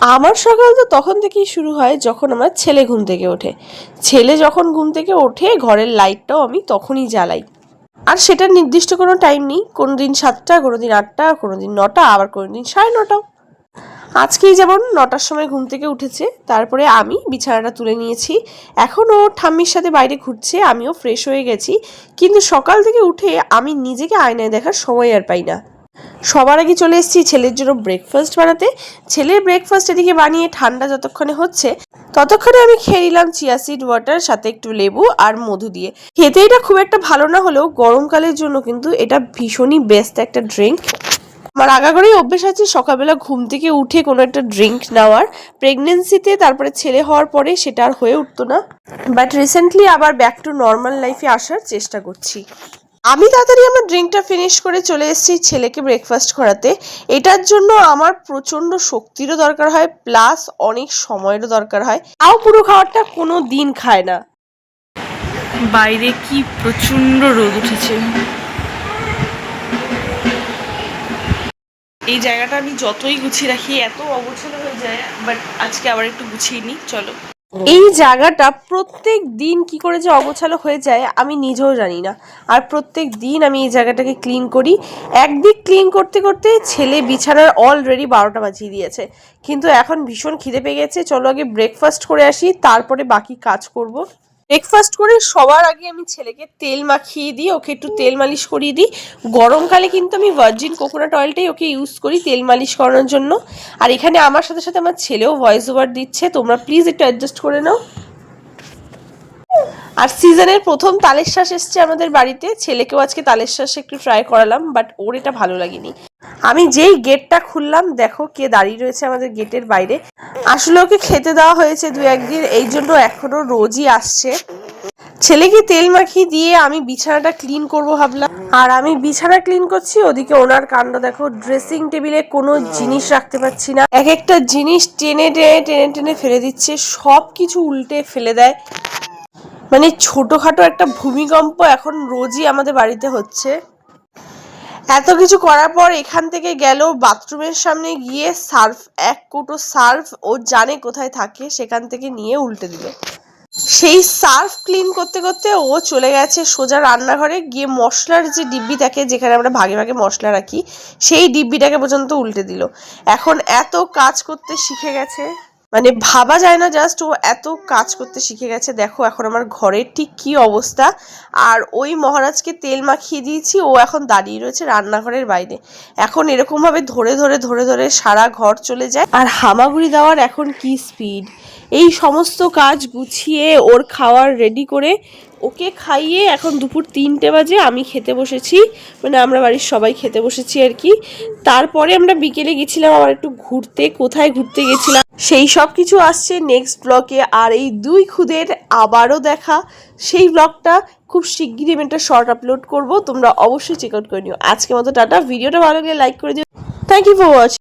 আমার সকাল তো তখন থেকেই শুরু হয় যখন আমার ছেলে ঘুম থেকে ওঠে। ছেলে যখন ঘুম থেকে ওঠে, ঘরের লাইটটাও আমি তখনই জ্বালাই। আর সেটা নির্দিষ্ট কোনো টাইম নেই কোনো দিন সাতটা কোনো দিন আটটা কোনো দিন নটা, আবার কোনো দিন সাড়ে নটাও আজকেই যেমন নটার সময় ঘুম থেকে উঠেছে, তারপরে আমি বিছানাটা তুলে নিয়েছি। এখন ও ঠাম্মির সাথে বাইরে ঘুরছে, আমিও ফ্রেশ হয়ে গেছি। কিন্তু সকাল থেকে উঠে আমি নিজেকে আয়নায় দেখার সময় আর পাই না। সবার আগে চলে এসেছি ছেলের জন্য ব্রেকফাস্ট বানাতে। ছেলের ব্রেকফাস্ট এদিকে বানিয়ে ঠান্ডা যতক্ষণে হচ্ছে, ততক্ষণে আমি খেয়ে নিলাম চিয়া সিড ওয়াটার সাথে একটু লেবু আর মধু দিয়ে। খেতে এটা খুব একটা ভালো না হলেও গরমকালের জন্য কিন্তু এটা ভীষণই বেস্ট একটা ড্রিঙ্ক আমার আগাগোড়াই অভ্যেস আছে সকালবেলা ঘুম থেকে উঠে কোনো একটা ড্রিঙ্ক নেওয়ার। প্রেগনেন্সিতে তারপরে ছেলে হওয়ার পরে সেটা আর হয়ে উঠতো না। বাট রিসেন্টলি আবার ব্যাক টু নর্মাল লাইফে আসার চেষ্টা করছি। আমি তাড়াতাড়ি আমার ড্রিঙ্কটা ফিনিশ করে চলে এসেছি ছেলেকে ব্রেকফাস্ট করাতে। এটার জন্য আমার প্রচণ্ড শক্তিরও দরকার হয় প্লাস অনেক সময়েরও দরকার হয়। তাও পুরো খাওয়ারটা কোনো দিন খায় না। বাইরে কি প্রচণ্ড রোদ উঠেছে। এই জায়গাটা আমি যতই গুছিয়ে রাখি, এত অগোছালো হয়ে যায় বাট আজকে আবার একটু গুছিয়ে নিই, চলো। এই জায়গাটা প্রত্যেক দিন কি করে যে অগোছালো হয়ে যায়, আমি নিজেও জানি না। আর প্রত্যেক দিন আমি এই জায়গাটাকে ক্লিন করি। একদিক ক্লিন করতে করতে ছেলে বিছানার অলরেডি বারোটা বাজিয়ে দিয়েছে। কিন্তু এখন ভীষণ খিদে পেয়ে গেছে, চলো আগে ব্রেকফাস্ট করে আসি, তারপরে বাকি কাজ করব। ব্রেকফাস্ট করে সবার আগে আমি ছেলেকে তেল মাখিয়ে দিই, ওকে একটু তেল মালিশ করিয়ে দিই। গরমকালে কিন্তু আমি ভার্জিন কোকোনাট অয়েলটাই ওকে ইউজ করি তেল মালিশ করানোর জন্য। আর এখানে আমার সাথে সাথে আমার ছেলেও ভয়েস ওভার দিচ্ছে, তোমরা প্লিজ একটু অ্যাডজাস্ট করে নাও। আর সিজনের প্রথম তালের শ্বাস এসছে আমাদের বাড়িতে। ছেলেকেও আজকে তালের শ্বাস একটু ট্রাই করালাম বাট ওর এটা ভালো লাগেনি। আমি যেই গেটটা খুললাম, দেখো কে দাঁড়িয়ে রয়েছে আমাদের গেটের বাইরে। আসলে ওকে খেতে দেওয়া হয়েছে দু একদিন, এই জন্য এখনও রোজই আসছে। ছেলেকে তেল মাখিয়ে দিয়ে আমি বিছানাটা ক্লিন করব ভাবলাম। আর আমি বিছানা ক্লিন করছি, ওদিকে ওনার কাণ্ড, দেখো ড্রেসিং টেবিলে কোনো জিনিস রাখতে পারছি না। এক একটা জিনিস টেনে টেনে টেনে টেনে ফেলে দিচ্ছে সব কিছু উল্টে ফেলে দেয়। মানে ছোটখাটো একটা ভূমিকম্প এখন রোজই আমাদের বাড়িতে হচ্ছে। এত কিছু করার পর এখান থেকে গেল বাথরুমের সামনে গিয়ে সার্ফ, এক কোটো সার্ফ, ও জানে কোথায় থাকে, সেখান থেকে নিয়ে উল্টে দিল। সেই সার্ফ ক্লিন করতে করতে ও চলে গেছে সোজা রান্নাঘরে, গিয়ে মশলার যে ডিব্বি থাকে যেখানে আমরা ভাগে ভাগে মশলা রাখি, সেই ডিব্বিটাকে পর্যন্ত উল্টে দিল। এখন এত কাজ করতে শিখে গেছে। মানে ভাবা যায় না জাস্ট ও এত কাজ করতে শিখে গেছে। দেখো এখন আমার ঘরের ঠিক কি অবস্থা। আর ওই মহারাজকে তেল মাখিয়ে দিয়েছি, ও এখন দাঁড়িয়ে রয়েছে রান্নাঘরের বাইরে। এখন এরকমভাবে ধরে ধরে ধরে ধরে সারা ঘর চলে যায়। আর হামাগুড়ি দেওয়ার এখন কি স্পিড এই সমস্ত কাজ গুছিয়ে ওর খাওয়ার রেডি করে ওকে খাইয়ে এখন দুপুর তিনটে বাজে, আমি খেতে বসেছি। মানে আমরা বাড়ির সবাই খেতে বসেছি আর কি। তারপরে আমরা বিকেলে গেছিলাম আবার একটু ঘুরতে। কোথায় ঘুরতে গেছিলাম? সেই সব কিছু আসছে নেক্সট ব্লগে আর এই দুই খুদের আবারও দেখা। সেই ব্লগটা খুব শিগগিরই আমি একটা শর্ট আপলোড করব। তোমরা অবশ্যই চেক আউট করে নিও। আজকে মতো টাটা। ভিডিওটা ভালো লাগলে লাইক করে দিও। Thank you for watching